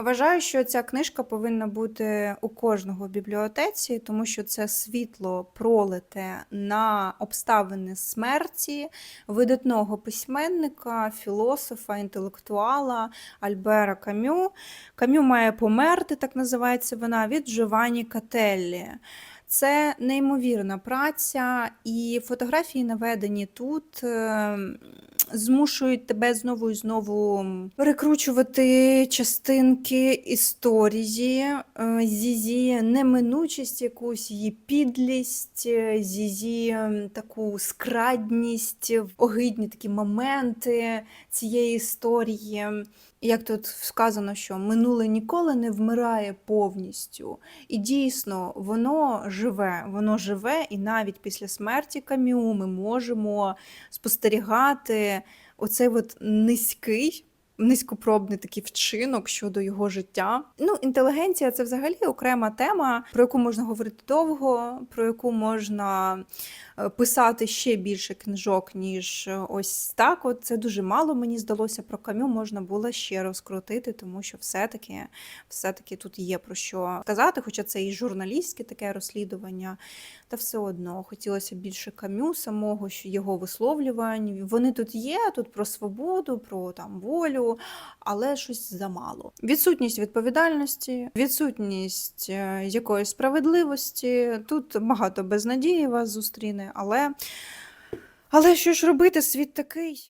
Вважаю, що ця книжка повинна бути у кожного в бібліотеці, тому що це світло пролите на обставини смерті видатного письменника, філософа, інтелектуала Альбера Камю. Камю має померти, так називається вона, від Джованні Кателлі. Це неймовірна праця, і фотографії наведені тут. Змушують тебе знову і знову перекручувати частинки історії, е, зізі неминучість, якусь її підлість, е, зізі таку скрадність, огидні такі моменти цієї історії. Як тут сказано, що минуле ніколи не вмирає повністю. І дійсно, воно живе, воно живе, і навіть після смерті Кам'ю ми можемо спостерігати оцей от низький. Низькопробний такий вчинок щодо його життя. Ну, інтелігенція це взагалі окрема тема, про яку можна говорити довго, про яку можна е, писати ще більше книжок, ніж е, ось так. От це дуже мало мені здалося про камю можна було ще розкрутити, тому що все-таки, все-таки тут є про що сказати, хоча це і журналістське таке розслідування, та все одно хотілося більше камю, самого його висловлювань. Вони тут є, тут про свободу, про там волю, але щось замало. Відсутність відповідальності, відсутність е, якоїсь справедливості. Тут багато безнадії вас зустріне, але, але що ж робити, світ такий.